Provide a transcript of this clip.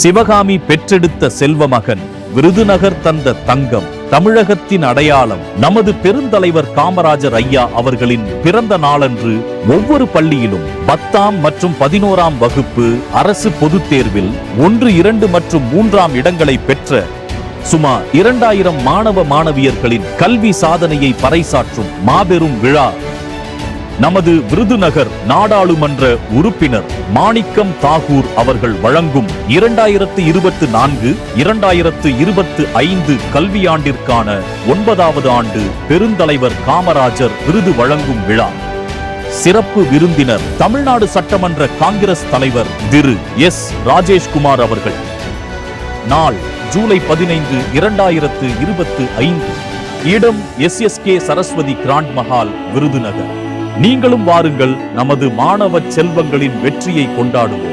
சிவகாமி பெற்றெடுத்த செல்வமகன் விருதுநகர் தந்த தங்கம் தமிழகத்தின் அடையாளம் நமது பெருந்தலைவர் காமராஜர் ஐயா அவர்களின் பிறந்த நாளன்று ஒவ்வொரு பள்ளியிலும் பத்தாம் மற்றும் பதினோராம் வகுப்பு அரசு பொதுத் தேர்வில் ஒன்று இரண்டு மற்றும் மூன்றாம் இடங்களை பெற்ற சுமார் இரண்டாயிரம் மாணவ மாணவியர்களின் கல்வி சாதனையை பறைசாற்றும் மாபெரும் விழா நமது விருதுநகர் நாடாளுமன்ற உறுப்பினர் மாணிக்கம் தாகூர் அவர்கள் வழங்கும் இரண்டாயிரத்து இருபத்து நான்கு இரண்டாயிரத்து இருபத்து ஐந்து கல்வியாண்டிற்கான ஒன்பதாவது ஆண்டு பெருந்தலைவர் காமராஜர் விருது வழங்கும் விழா. சிறப்பு விருந்தினர் தமிழ்நாடு சட்டமன்ற காங்கிரஸ் தலைவர் திரு எஸ். ராஜேஷ்குமார் அவர்கள். நாள் ஜூலை பதினைந்து இரண்டாயிரத்து இருபத்து ஐந்து. இடம் S. S. K. Saraswathi grand Mahal Virudhunagar. நீங்களும் வாருங்கள் நமது மாணவ செல்வங்களின் வெற்றியை கொண்டாடுவோம்.